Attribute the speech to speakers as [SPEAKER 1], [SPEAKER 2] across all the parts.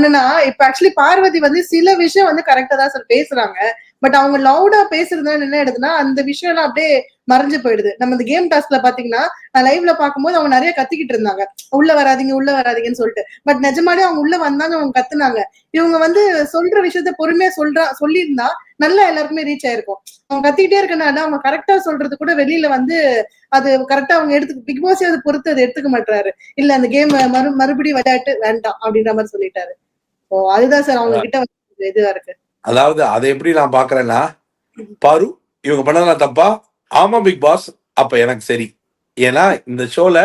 [SPEAKER 1] ஒண்ணுன்னா இப்ப ஆக்சுவலி பார்வதி வந்து சில விஷயம் வந்து கரெக்டா தான் சார் பேசுறாங்க. பட் அவங்க லவுடா பேசுறதுனால என்ன ஆயிடுதுன்னா அந்த விஷயம் எல்லாம் அப்படியே மறைஞ்சு போயிடுது. நம்ம இந்த கேம் டாஸ்க்ல பாத்தீங்கன்னா நான் லைவ்ல பாக்கும்போது அவங்க நிறைய கத்திக்கிட்டு இருந்தாங்க. உள்ள வராதீங்க உள்ள வராதீங்கன்னு சொல்லிட்டு. பட் நிஜமாலே அவங்க உள்ள வந்தாங்க அவங்க கத்துனாங்க. இவங்க வந்து சொல்ற விஷயத்த பொறுமையா சொல்றா சொல்லியிருந்தா நல்லா எல்லாருக்குமே ரீச் ஆயிருக்கும். அவங்க கத்திக்கிட்டே இருக்கனால அவங்க கரெக்டா சொல்றது கூட வெளியில வந்து அது கரெக்டா அவங்க எடுத்து பிக் பாஸே அதை பொறுத்து அதை எடுத்துக்க மாட்டாரு இல்ல அந்த கேம் மறு மறுபடியும் விளையாட்டு வேண்டாம் அப்படின்ற மாதிரி சொல்லிட்டாரு. அதுதான் சார் அவங்க கிட்ட இதுவா இருக்கு.
[SPEAKER 2] அதாவது அதை எப்படி நான் பாக்குறேன்னா பாரு இவங்க பண்ணதெல்லாம் தப்பா? ஆமா பிக் பாஸ் அப்ப எனக்கு சரி. ஏன்னா இந்த ஷோல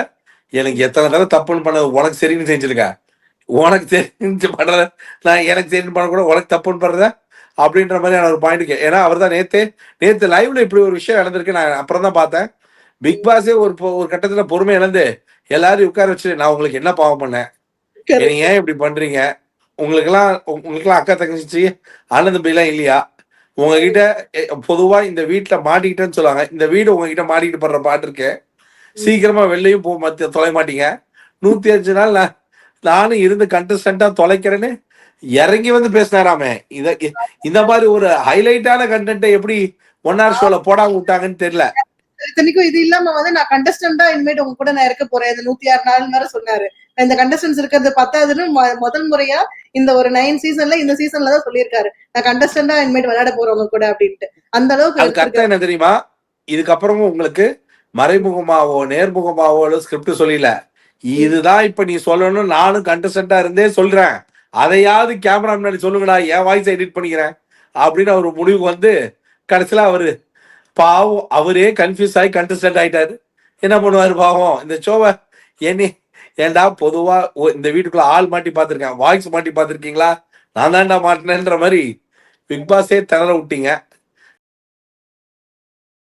[SPEAKER 2] எனக்கு எத்தனை தடவை தப்புன்னு பண்ண உனக்கு சரின்னு செஞ்சிருக்க உனக்கு தெரிஞ்சு பண்றத நான் எனக்கு சரின்னு பண்ண கூட உனக்கு தப்புன்னு பண்றத அப்படின்ற மாதிரியான ஒரு பாயிண்ட் ஏன்னா அவர் தான் நேத்து நேத்து லைவ்ல இப்படி ஒரு விஷயம் நடந்திருக்கு. நான் அப்புறம் தான் பார்த்தேன். பிக் பாஸே ஒரு பொ- ஒரு கட்டத்துல பொறுமை இழந்து எல்லாரையும் உட்கார வச்சு நான் உங்களுக்கு என்ன பாவம் பண்ணேன்? நீங்க ஏன் இப்படி பண்றீங்க? உங்களுக்கெல்லாம் உங்களுக்கெல்லாம் அக்கா தங்கச்சி அண்ணன் தம்பிலாம் இல்லையா? உங்ககிட்ட பொதுவா இந்த வீட்டுல மாட்டிக்கிட்டேன்னு சொல்லுவாங்க. இந்த வீடு உங்ககிட்ட மாட்டிக்கிட்டு படுற பாட்டு இருக்கு. சீக்கிரமா வெளிலையும் போக மத்த தொலை மாட்டீங்க. நூத்தி அஞ்சு நாள் நான் நானும் இருந்து கண்டஸ்டண்டா தொலைக்கிறேன்னு இறங்கி வந்து பேசினாராமே. இத இந்த மாதிரி ஒரு ஹைலைட்டான கண்டென்ட்டை எப்படி ஒன் ஹவர் ஷோல போடாம விட்டாங்கன்னு தெரியல.
[SPEAKER 1] இத்தனைக்கும் இது இல்லாம வந்து நான் கண்டஸ்டண்டா இனிமேட்டு உங்க கூட நான் இருக்க போறேன். இந்த நூத்தி ஆறு நாள் வேற சொன்னாரு. இந்த கண்டஸ்டன்ஸ் இருக்கிறது பத்தாதுன்னு முதல் முறையா இந்த ஒரு நைன் சீசன்ல இந்த சீசன்ல தான் சொல்லியிருக்காரு. நான் கண்டஸ்டண்டா இனிமேட்டு விளையாட போறவங்க கூட அப்படின்ட்டு. அந்த அளவுக்கு
[SPEAKER 2] அர்த்தம் என்ன தெரியுமா? இதுக்கப்புறமும் உங்களுக்கு மறைமுகமாவோ நேர்முகமாவோ ஸ்கிரிப்ட் சொல்லல. இதுதான் இப்ப நீ சொல்லணும் நானும் கண்டஸ்டண்டா இருந்தே சொல்றேன். அதையாவது கேமரா முன்னாடி சொல்லுங்கடா என் வாய்ஸ் எடிட் பண்ணிக்கிறேன் அப்படின்னு அவர் முடிவுக்கு வந்து கடைசியில அவரு பாவம் அவரே கன்ஃபியூஸ் ஆகி கண்டஸ்டன்ட் ஆயிட்டாரு. என்ன பண்ணுவாரு பாவம்? இந்த ஷோவை என்ன ஏன்டா பொதுவா இந்த வீட்டுக்குள்ள ஆள் மாட்டி பார்த்திருக்கேன் வாய்ஸ் மாட்டி பார்த்திருக்கீங்களா? நான் தான்டா மாட்டினேன்ற மாதிரி பிக் பாஸே திணற விட்டீங்க.